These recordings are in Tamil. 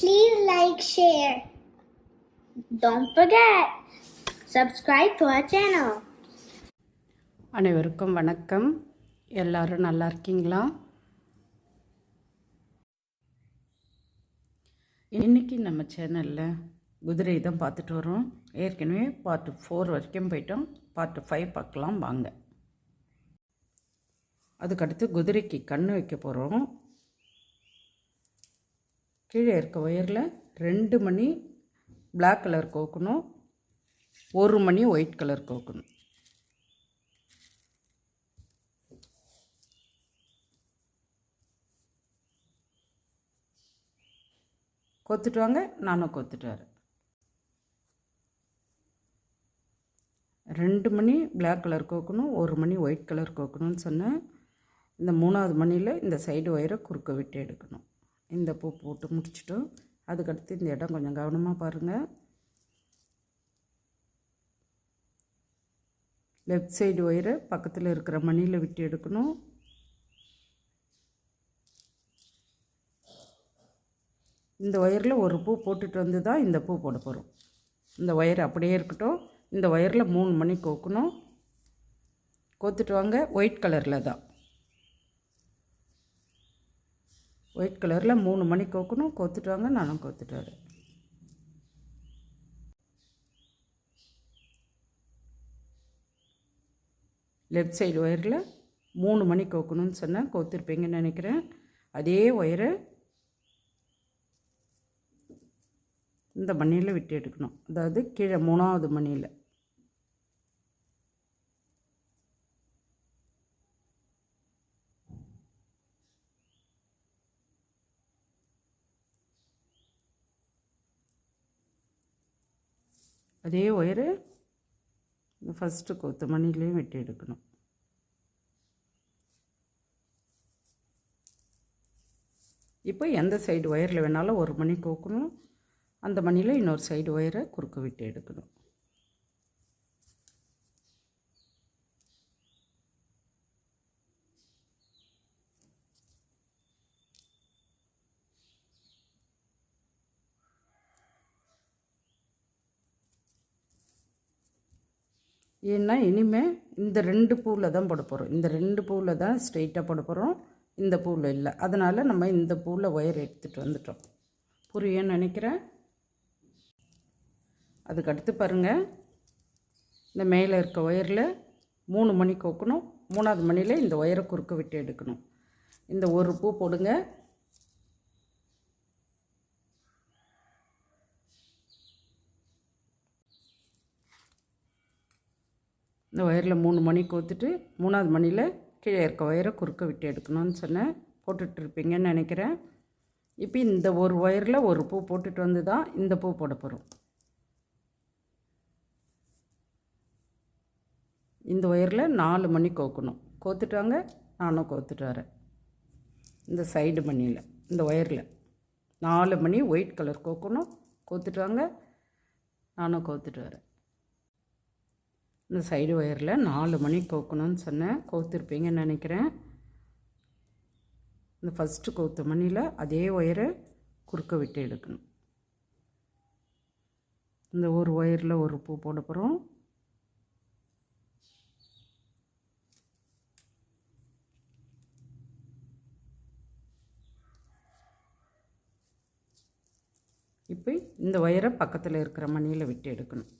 Please like, share. Don't forget, subscribe to our channel. அனைவருக்கும் வணக்கம். எல்லாரும் நல்லா இருக்கீங்களா? இன்னைக்கு நம்ம சேனலில் குதிரை தான் பார்த்துட்டு வரோம். ஏற்கனவே பார்ட் ஃபோர் வரைக்கும் போயிட்டோம். பார்ட் ஃபைவ் பார்க்கலாம் வாங்க. அதுக்கடுத்து குதிரைக்கு கண் வைக்க போகிறோம் கீழே இருக்க ஒயரில் ரெண்டு மணி பிளாக் கலர் கோக்கணும். ஒரு மணி ஒயிட் கலர் கோக்கணும். கொத்துட்டு வாங்க நானும் கொத்துட்டு வரேன். ரெண்டு மணி பிளாக் கலர் கோக்கணும் ஒரு மணி ஒயிட் கலர் கோக்கணும்னு சொன்னேன். இந்த மூணாவது மணியில் இந்த சைடு ஒயரை குறுக்க விட்டு எடுக்கணும். இந்த பூ போட்டு முடிச்சிட்டோம் அதுக்கடுத்து இந்த இடம் கொஞ்சம் கவனமாக பாருங்கள் லெஃப்ட் சைடு ஒயரை பக்கத்தில் இருக்கிற மணியில் விட்டு எடுக்கணும். இந்த ஒயரில் ஒரு பூ போட்டுட்டு வந்து தான் இந்த பூ போட போகிறோம் இந்த ஒயர் அப்படியே இருக்கட்டும். இந்த ஒயரில் மூணு மணி கோக்கணும். கோத்துட்டு வாங்க. ஒயிட் கலரில் தான். ஒயிட் கலரில் மூணு மணி கோக்கணும். கோத்துட்டு நானும் கோத்துட்டு லெஃப்ட் சைடு ஒயரில் மூணு மணி கோக்கணும்னு சொன்னேன் கோத்துருப்பீங்கன்னு நினைக்கிறேன். அதே ஒயரை இந்த மணியில் விட்டு எடுக்கணும். அதாவது கீழே மூணாவது மணியில். அதே ஒயரு இந்த ஃபஸ்ட்டு கொத்து மணிலையும் வெட்டி எடுக்கணும். இப்போ எந்த சைடு ஒயரில் வேணாலும் ஒரு மணி கோக்கணும். அந்த மணியில் இன்னொரு சைடு ஒயரை குறுக்க விட்டு எடுக்கணும். ஏன்னா இனிமேல் இந்த ரெண்டு பூவில் தான் போட போகிறோம் இந்த ரெண்டு பூவில் தான் ஸ்ட்ரெயிட்டாக போட போகிறோம் இந்த பூவில் இல்லை. அதனால் நம்ம இந்த பூவில் ஒயர் எடுத்துகிட்டு வந்துட்டோம். புரியும்னு நினைக்கிறேன். அதுக்கு அடுத்து பாருங்கள் இந்த மேலே இருக்க ஒயரில் மூணு மணி கோக்கணும். மூணாவது மணியில் இந்த ஒயரை குறுக்க விட்டு எடுக்கணும். இந்த ஒரு பூ போடுங்க. இந்த ஒயரில் மூணு மணி கோத்துட்டு மூணாவது மணியில் கீழே இருக்க ஒயரை குறுக்க விட்டு எடுக்கணும்னு சொன்னேன். போட்டுட்ருப்பீங்கன்னு நினைக்கிறேன். இப்போ இந்த ஒரு ஒயரில் ஒரு பூ போட்டுட்டு வந்து தான் இந்த பூ போட போகிறோம் இந்த ஒயரில் நாலு மணி கோக்கணும். கோத்துட்டாங்க நானும் கோத்துட்டு வரேன். இந்த சைடு மணியில் இந்த ஒயரில் நாலு மணி ஒயிட் கலர் கோக்கணும். கோத்துட்டாங்க நானும் கோத்துட்டு வரேன். இந்த சைடு ஒயரில் நாலு மணி கோக்கணும்னு சொன்னேன். கோத்துருப்பீங்கன்னு நினைக்கிறேன். இந்த ஃபஸ்ட்டு கோத்து மணியில் அதே ஒயரை குறுக்க விட்டு எடுக்கணும் இந்த ஒரு ஒயரில் ஒரு பூ போட போகிறோம் இப்போ இந்த ஒயரை பக்கத்தில் இருக்கிற மணியில் விட்டு எடுக்கணும்.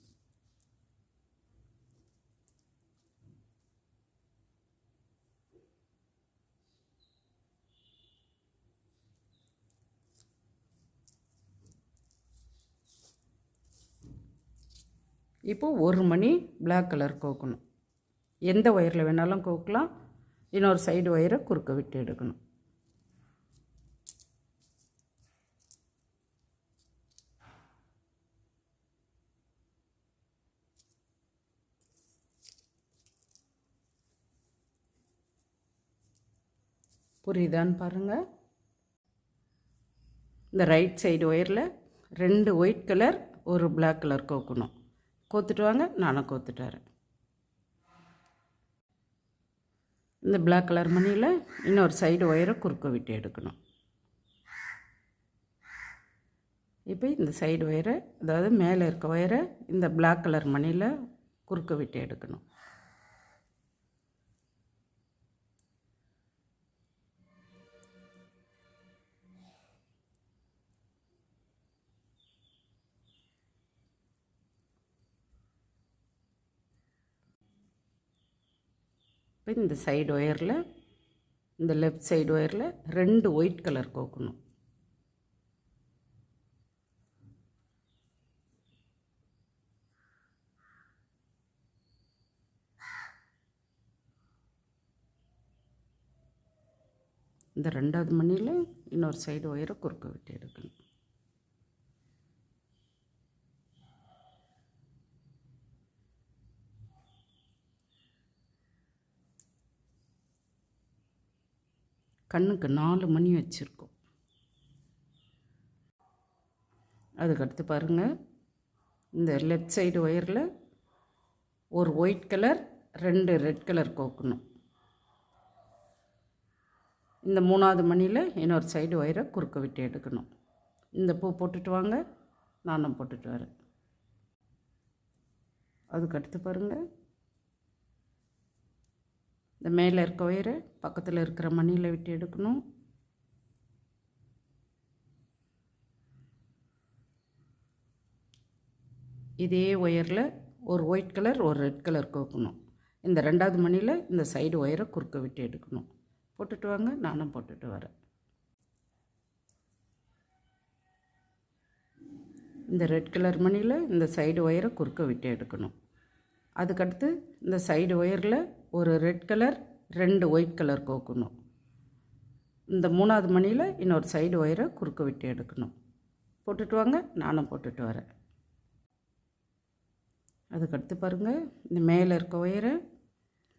இப்போது ஒரு மணி பிளாக் கலர் கோக்கணும். எந்த ஒயரில் வேணாலும் கோக்கலாம். இன்னொரு சைடு ஒயரை குறுக்க விட்டு எடுக்கணும். புரியுதான்னு பாருங்கள் இந்த ரைட் சைடு ஒயரில் ரெண்டு ஒயிட் கலர் ஒரு பிளாக் கலர் கோக்கணும். கோத்துட்டு வாங்க நானும் கோத்துட்டு வரேன் இந்த பிளாக் கலர் மணியில் இன்னொரு சைடு ஒயரை குறுக்க விட்டு எடுக்கணும். இப்போ இந்த சைடு ஒயரை அதாவது மேலே இருக்க ஒயரை இந்த பிளாக் கலர் மணியில் குறுக்க விட்டு எடுக்கணும். இப்போ இந்த சைடு ஒயரில் இந்த லெஃப்ட் சைடு ஒயரில் ரெண்டு ஒயிட் கலர் கோக்கணும். இந்த ரெண்டாவது மணியில் இன்னொரு சைடு ஒயரை குறுக்க விட்டு எடுக்கணும். கண்ணுக்கு நாலு மணி வச்சுருக்கோம். அதுக்கடுத்து பாருங்கள் இந்த லெஃப்ட் சைடு ஒயரில் ஒரு ஒயிட் கலர் ரெண்டு ரெட் கலர் கோக்கணும். இந்த மூணாவது மணியில் இன்னொரு சைடு ஒயரை குறுக்க விட்டு எடுக்கணும். இந்த பூ போட்டுட்டு வாங்க நானும் போட்டுட்டு வரேன். அதுக்கடுத்து பாருங்கள் இந்த மேலே இருக்க ஒயரை பக்கத்தில் இருக்கிற மணியில் விட்டு எடுக்கணும். இதே ஒயரில் ஒரு ஒயிட் கலர் ஒரு ரெட் கலர் கோக்கணும். இந்த ரெண்டாவது மணியில் இந்த சைடு ஒயரை குறுக்க விட்டு எடுக்கணும். போட்டுட்டு வாங்க நானும் போட்டுட்டு வரேன். இந்த ரெட் கலர் மணியில் இந்த சைடு ஒயரை குறுக்க விட்டு எடுக்கணும். அதுக்கடுத்து இந்த சைடு ஒயரில் ஒரு ரெட் கலர் ரெண்டு ஒயிட் கலர் கோக்கணும். இந்த மூணாவது மணியில் இன்னொரு சைடு ஒயரை குறுக்க விட்டு எடுக்கணும். போட்டுட்டு வாங்க நானும் போட்டுட்டு வரேன். அதுக்கடுத்து பாருங்கள் இந்த மேலே இருக்க ஒயரை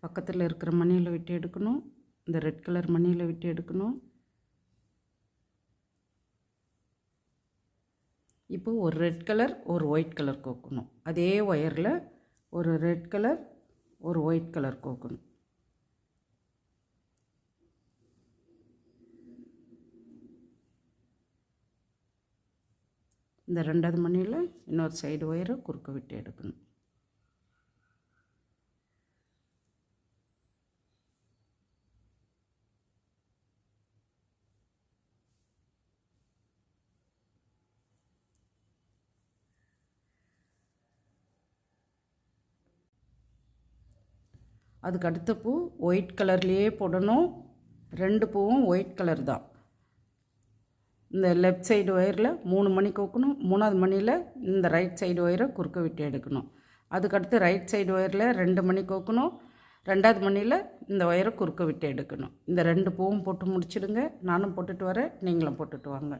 பக்கத்தில் இருக்கிற மணியில் விட்டு எடுக்கணும். இந்த ரெட் கலர் மணியில் விட்டு எடுக்கணும். இப்போ ஒரு ரெட் கலர் ஒரு ஒயிட் கலர் கோக்கணும். அதே ஒயரில் ஒரு ரெட் கலர் ஒரு ஒயிட் கலர் கோக்கணும் இந்த ரெண்டாவது மணியில் இன்னொரு சைடு ஒயரை குறுக்க விட்டு எடுக்கணும். அதுக்கு அடுத்த பூ ஒயிட் கலர்லேயே போடணும். ரெண்டு பூவும் ஒயிட் கலர் தான். இந்த லெஃப்ட் சைடு ஒயரில் மூணு மணி கோக்கணும். மூணாவது மணியில் இந்த ரைட் சைடு ஒயரை குறுக்க விட்டு எடுக்கணும். அதுக்கடுத்து ரைட் சைடு ஒயரில் ரெண்டு மணி கோக்கணும். ரெண்டாவது மணியில் இந்த ஒயரை குறுக்க விட்டு எடுக்கணும். இந்த ரெண்டு பூவும் போட்டு முடிச்சிடுங்க. நானும் போட்டுட்டு வரேன். நீங்களும் போட்டுட்டு வாங்க.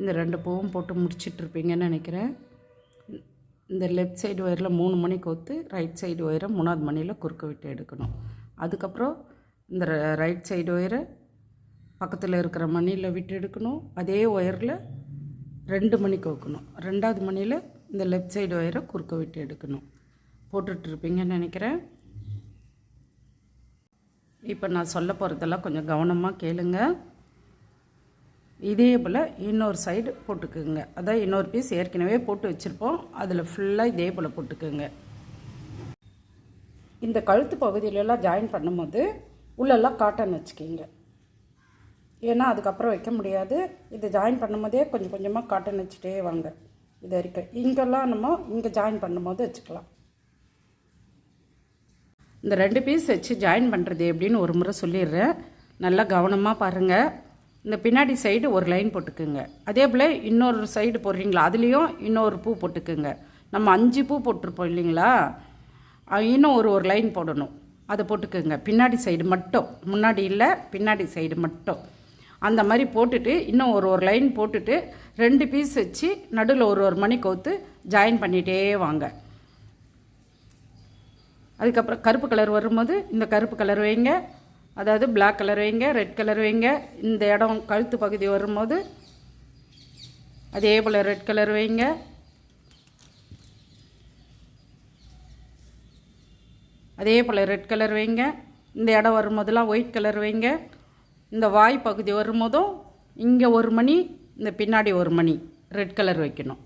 இந்த ரெண்டு பூவும் போட்டு முடிச்சிட்ருப்பீங்கன்னு நினைக்கிறேன். இந்த லெஃப்ட் சைடு ஒயரில் மூணு மணி கோத்து ரைட் சைடு ஒயரை மூணாவது மணியில் குறுக்க விட்டு எடுக்கணும். அதுக்கப்புறம் இந்த ரைட் சைடு ஒயரை பக்கத்தில் இருக்கிற மணியில் விட்டு எடுக்கணும். அதே ஒயரில் ரெண்டு மணி கோக்கணும். ரெண்டாவது மணியில் இந்த லெஃப்ட் சைடு ஒயரை குறுக்க விட்டு எடுக்கணும். போட்டுட்ருப்பீங்கன்னு நினைக்கிறேன். இப்போ நான் சொல்ல போகிறதெல்லாம் கொஞ்சம் கவனமாக கேளுங்கள் இதே போல் இன்னொரு சைடு போட்டுக்குங்க. அதான் இன்னொரு பீஸ் ஏற்கனவே போட்டு வச்சுருப்போம். அதில் ஃபுல்லாக இதே போல் போட்டுக்குங்க. இந்த கழுத்து பகுதியிலலாம் ஜாயின் பண்ணும்போது உள்ளெல்லாம் காட்டன் வச்சுக்கிங்க. ஏன்னா அதுக்கப்புறம் வைக்க முடியாது. இதை ஜாயின் பண்ணும்போதே கொஞ்சம் கொஞ்சமாக காட்டன் வச்சுட்டே வாங்க. இது வரைக்கும். இங்கெல்லாம் நம்ம இங்கே ஜாயின் பண்ணும்போது வச்சுக்கலாம். இந்த ரெண்டு பீஸ் வச்சு ஜாயின் பண்ணுறது எப்படின்னு ஒரு முறை சொல்லிடுறேன். நல்லா கவனமாக பாருங்கள் இந்த பின்னாடி சைடு ஒரு லைன் போட்டுக்குங்க. அதே போல் இன்னொரு சைடு போடுறீங்களா? அதுலேயும் இன்னொரு பூ போட்டுக்குங்க. நம்ம அஞ்சு பூ போட்டிருப்போம் இல்லைங்களா? இன்னும் ஒரு ஒரு லைன் போடணும். அதை போட்டுக்குங்க. பின்னாடி சைடு மட்டும். முன்னாடி இல்லை பின்னாடி சைடு மட்டும். அந்த மாதிரி போட்டுட்டு இன்னும் ஒரு ஒரு லைன் போட்டுட்டு ரெண்டு பீஸ் வச்சு நடுவில் ஒரு ஒரு மணி கோத்து ஜாயின் பண்ணிகிட்டே வாங்க. அதுக்கப்புறம் கருப்பு கலர் வரும்போது இந்த கருப்பு கலர் வைங்க. அதாவது பிளாக் கலர் வைங்க ரெட் கலர் வைங்க. இந்த இடம் கழுத்து பகுதி வரும்போது அதே போல் ரெட் கலர் வைங்க. அதே போல் ரெட் கலர் வைங்க. இந்த இடம் வரும்போதெல்லாம் ஒயிட் கலர் வைங்க. இந்த வாய் பகுதி வரும்போதும் இங்கே ஒரு மணி இந்த பின்னாடி ஒரு மணி ரெட் கலர் வைக்கணும்.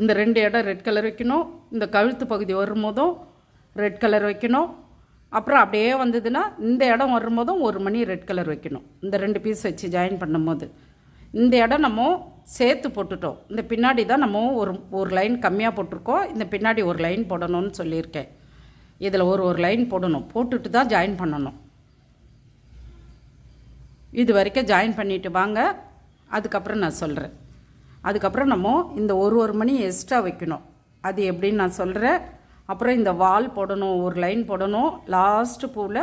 இந்த ரெண்டு இடம் ரெட் கலர் வைக்கணும். இந்த கழுத்து பகுதி வரும்போதும் ரெட் கலர் வைக்கணும். அப்புறம் அப்படியே வந்ததுன்னா இந்த இடம் வரும்போதும் ஒரு மணி ரெட் கலர் வைக்கணும். இந்த ரெண்டு பீஸ் வச்சு ஜாயின் பண்ணும்போது. இந்த இடம் நம்ம சேர்த்து போட்டுட்டோம். இந்த பின்னாடி தான் நம்ம ஒரு ஒரு லைன் கம்மியாக போட்டிருக்கோம். இந்த பின்னாடி ஒரு லைன் போடணும்னு சொல்லியிருக்கேன். இதில் ஒரு ஒரு லைன் போடணும். போட்டுட்டு தான் ஜாயின் பண்ணணும். இது வரைக்கும் ஜாயின் பண்ணிட்டு வாங்க. அதுக்கப்புறம் நான் சொல்கிறேன் அதுக்கப்புறம் நம்ம இந்த ஒரு ஒரு மணி எக்ஸ்ட்ரா வைக்கணும். அது எப்படின்னு நான் சொல்கிறேன் அப்புறம் இந்த வால் போடணும் ஒரு லைன் போடணும். லாஸ்ட்டு பூவில்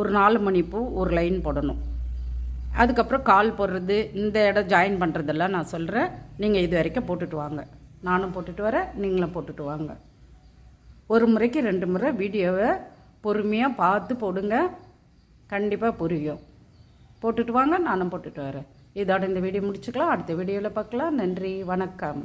ஒரு நாலு மணி பூ ஒரு லைன் போடணும். அதுக்கப்புறம் கால் போடுறது இந்த இடம் ஜாயின் பண்ணுறதெல்லாம் நான் சொல்கிறேன் நீங்கள் இது வரைக்கும் போட்டுட்டு வாங்க. நானும் போட்டுட்டு வரேன் நீங்களும் போட்டுட்டு வாங்க. ஒரு முறைக்கு ரெண்டு முறை வீடியோவை பொறுமையாக பார்த்து போடுங்க. கண்டிப்பாக புரியும். போட்டுட்டு வாங்க நானும் போட்டுட்டு வரேன். இதோட இந்த வீடியோ முடிச்சுக்கலாம். அடுத்த வீடியோவில் பார்க்கலாம். நன்றி வணக்கம்.